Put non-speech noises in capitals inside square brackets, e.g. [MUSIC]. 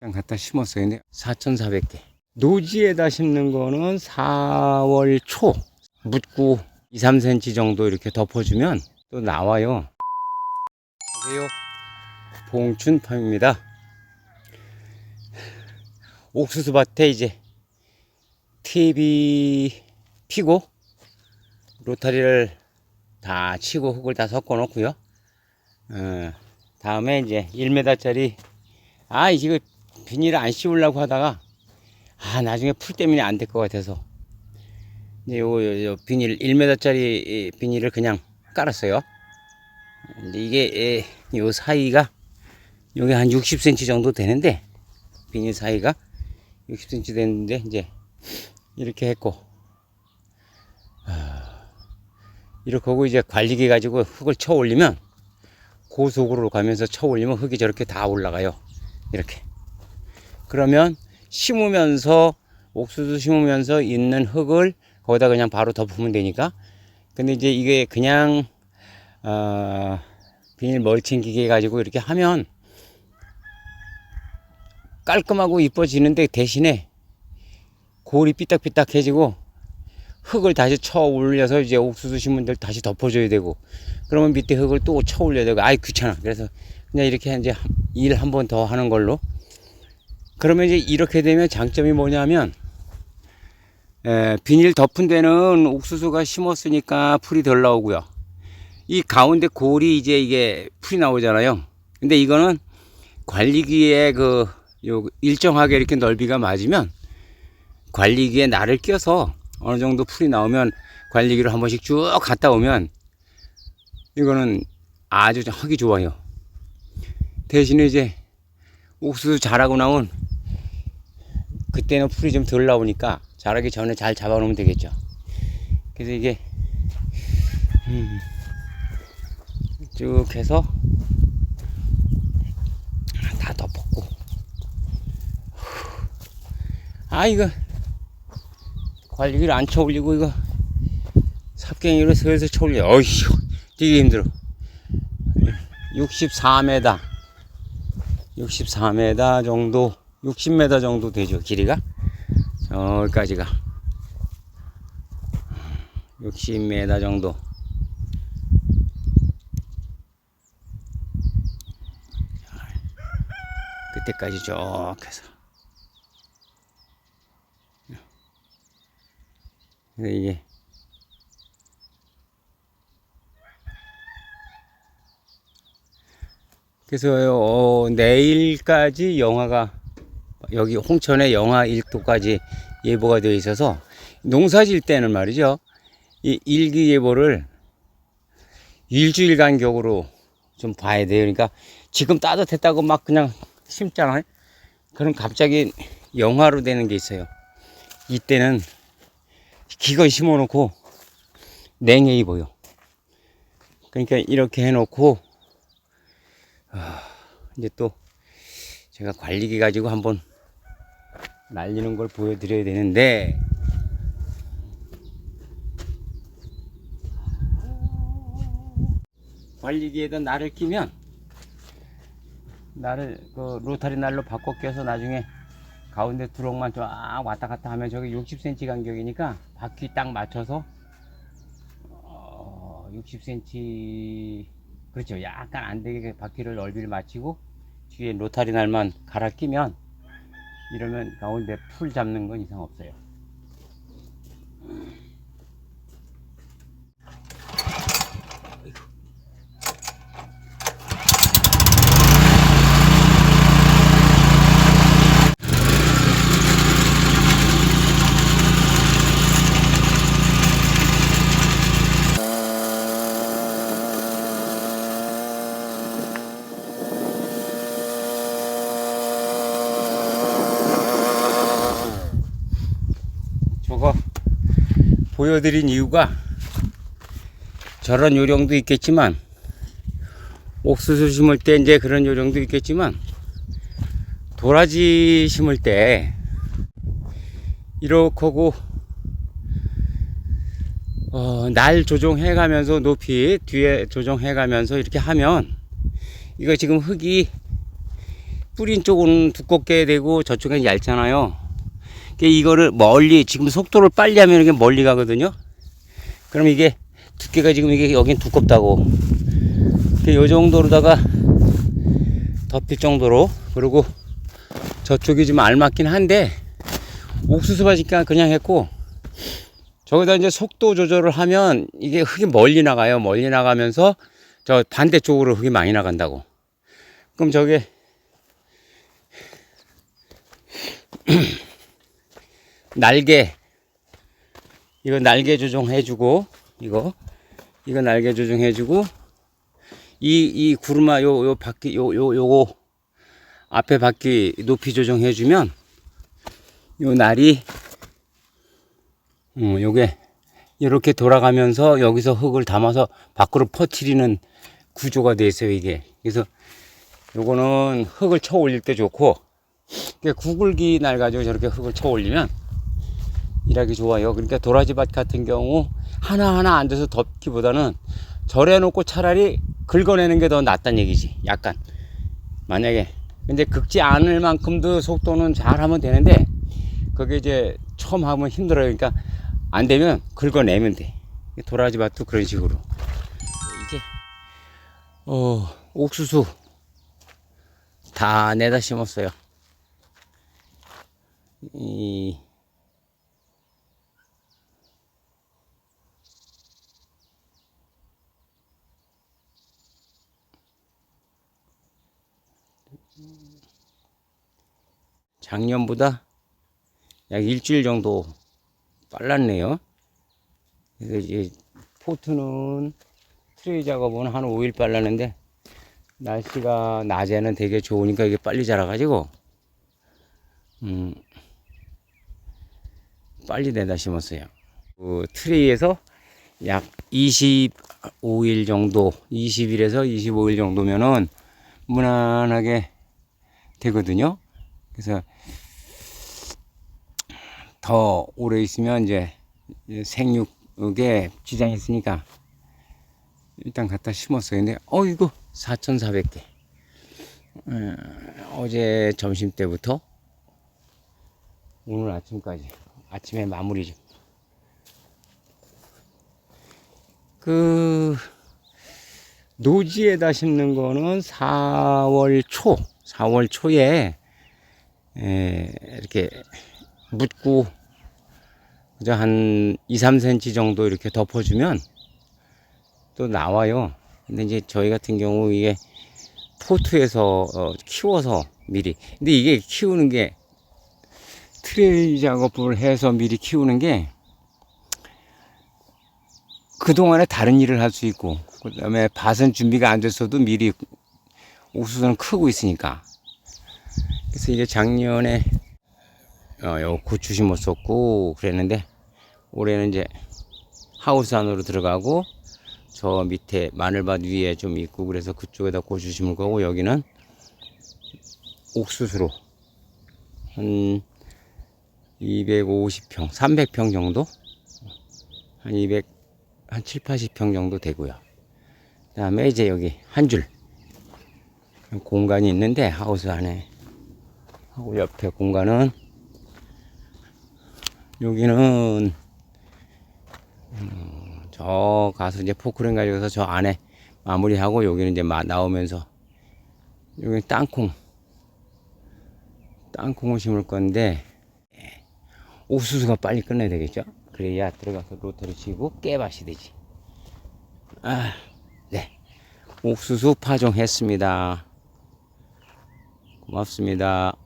그냥 갖다 심었어요. 근데 4,400개. 노지에다 심는 거는 4월 초 묻고 2, 3cm 정도 이렇게 덮어주면 또 나와요. 안녕하세요. 봉춘팜입니다. 옥수수 밭에 이제 팁이 피고 로타리를 다 치고 흙을 다 섞어 놓고요. 어, 다음에 이제 1m짜리 아 이거 비닐을 안 씌우려고 하다가 아 나중에 풀 때문에 안 될 것 같아서 이제 요, 요, 요 비닐 1m짜리 비닐을 그냥 깔았어요. 이게 에, 요 사이가 여기 한 60cm 정도 되는데 비닐 사이가 60cm 되는데 이제 이렇게 했고 아, 이렇게 하고 이제 관리기 가지고 흙을 쳐 올리면 고속으로 가면서 쳐 올리면 흙이 저렇게 다 올라가요. 이렇게. 그러면 심으면서 옥수수 심으면서 있는 흙을 거기다 그냥 바로 덮으면 되니까. 근데 이제 이게 그냥 어, 비닐 멀칭 기계 가지고 이렇게 하면 깔끔하고 이뻐지는데 대신에 골이 삐딱삐딱해지고 흙을 다시 쳐 올려서 이제 옥수수 심은 데를 다시 덮어줘야 되고 그러면 밑에 흙을 또 쳐 올려야 되고. 아이 귀찮아. 그래서 그냥 이렇게 이제 일 한 번 더 하는 걸로 그러면 이제 이렇게 되면 장점이 뭐냐면 에, 비닐 덮은 데는 옥수수가 심었으니까 풀이 덜 나오고요 이 가운데 골이 이제 이게 풀이 나오잖아요 근데 이거는 관리기에 그 요 일정하게 이렇게 넓이가 맞으면 관리기에 날을 껴서 어느 정도 풀이 나오면 관리기로 한 번씩 쭉 갔다 오면 이거는 아주 하기 좋아요. 대신에 이제 옥수수 자라고 나온 그때는 풀이 좀 덜 나오니까 자라기 전에 잘 잡아놓으면 되겠죠. 그래서 이게 음, 쭉 해서 다 덮었고. 아 이거 관리기를 안 쳐올리고 이거 삽갱이로 슬슬 쳐올려. 어휴 되게 힘들어. 64m 64m 정도 60m 정도 되죠 길이가? 저기까지가. 60m 정도. 그때까지 쭉 해서. 근데 이게 그래서 어, 내일까지 영하가 여기 홍천에 영하 1도까지 예보가 되어 있어서 농사 질 때는 말이죠. 이 일기 예보를 일주일 간격으로 좀 봐야 돼요. 그러니까 지금 따뜻했다고 막 그냥 심잖아요. 그럼 갑자기 영하로 되는 게 있어요. 이때는 기건 심어 놓고 냉해 입어요. 그러니까 이렇게 해 놓고 아, 이제 또 제가 관리기 가지고 한번 날리는 걸 보여드려야 되는데. 관리기에다 날을 끼면 날을 그 로타리 날로 바꿔 껴서 나중에 가운데 두렁만 쫙 왔다 갔다 하면 저기 60cm 간격이니까 바퀴 딱 맞춰서 어, 60cm 그렇죠. 약간 안 되게 바퀴를 넓이를 맞추고 뒤에 로타리 날만 갈아 끼면 이러면 가운데 풀 잡는 건 이상 없어요 저거 보여드린 이유가 저런 요령도 있겠지만 옥수수 심을 때 이제 그런 요령도 있겠지만 도라지 심을 때 이렇게 하고 어, 날 조정해 가면서 높이 뒤에 조정해 가면서 이렇게 하면 이거 지금 흙이 뿌린 쪽은 두껍게 되고 저쪽은 얇잖아요. 그러니까 이거를 멀리 지금 속도를 빨리 하면 이게 멀리 가거든요. 그럼 이게 두께가 지금 이게 여긴 두껍다고. 그요 정도로다가 덮일 정도로 그리고 저쪽이 좀 알맞긴 한데 옥수수 밭이니까 그냥 했고 저기다 이제 속도 조절을 하면 이게 흙이 멀리 나가요. 멀리 나가면서 저 반대쪽으로 흙이 많이 나간다고. 그럼 저게 [CLEARS THROAT] 날개. 이거 날개 조정해주고 이거. 이거 날개 조정해주고 이 이 구르마 요 요 바퀴 요 요 요거 앞에 바퀴 높이 조정해주면 요 날이 어 요게 이렇게 돌아가면서 여기서 흙을 담아서 밖으로 퍼뜨리는 구조가 돼 있어요 이게. 그래서 요거는 흙을 쳐 올릴 때 좋고 구글기 날 가지고 저렇게 흙을 쳐 올리면 일하기 좋아요. 그러니까 도라지밭 같은 경우 하나하나 앉아서 덮기보다는 절해놓고 차라리 긁어내는 게 더 낫단 얘기지. 약간. 만약에. 근데 긁지 않을 만큼도 속도는 잘 하면 되는데, 그게 이제 처음 하면 힘들어요. 그러니까 안 되면 긁어내면 돼. 도라지밭도 그런 식으로. 이제, 어, 옥수수 다 내다 심었어요. 이, 작년보다 약 일주일 정도 빨랐네요. 그래서 이제 포트는 트레이 작업은 한 5일 빨랐는데 날씨가 낮에는 되게 좋으니까 이게 빨리 자라가지고 음 빨리 내다 심었어요. 그 트레이에서 약 25일 정도, 20일에서 25일 정도면은 무난하게 되거든요. 그래서 더 오래 있으면 이제 생육에 지장이 있으니까 일단 갖다 심었어요. 근데 어 이거 4,400개. 어제 점심 때부터 오늘 아침까지 아침에 마무리죠. 그 노지에다 심는 거는 4월 초, 4월 초에 에, 이렇게 묻고 그저 한 2, 3cm 정도 이렇게 덮어주면 또 나와요. 근데 이제 저희 같은 경우 이게 포트에서 어, 키워서 미리. 근데 이게 키우는 게 트레이 작업을 해서 미리 키우는 게 그동안에 다른 일을 할 수 있고, 그 다음에 밭은 준비가 안 됐어도 미리 옥수수는 크고 있으니까. 그래서 이게 작년에, 어, 요 고추 심었었고, 그랬는데, 올해는 이제 하우스 안으로 들어가고, 저 밑에 마늘밭 위에 좀 있고, 그래서 그쪽에다 고추 심을 거고, 여기는 옥수수로 한 250평, 300평 정도? 한 200, 한 7, 80평 정도 되고요. 그 다음에 이제 여기 한 줄 공간이 있는데 하우스 안에 하고 옆에 공간은 여기는 음, 저 가서 이제 포크레인 가져가서 저 안에 마무리하고 여기는 이제 마, 나오면서 여기 땅콩 땅콩을 심을 건데 예, 옥수수가 빨리 끝내야 되겠죠? 그래야 들어가서 로터리 치고 깨밭이 되지. 아, 네. 옥수수 파종했습니다. 고맙습니다.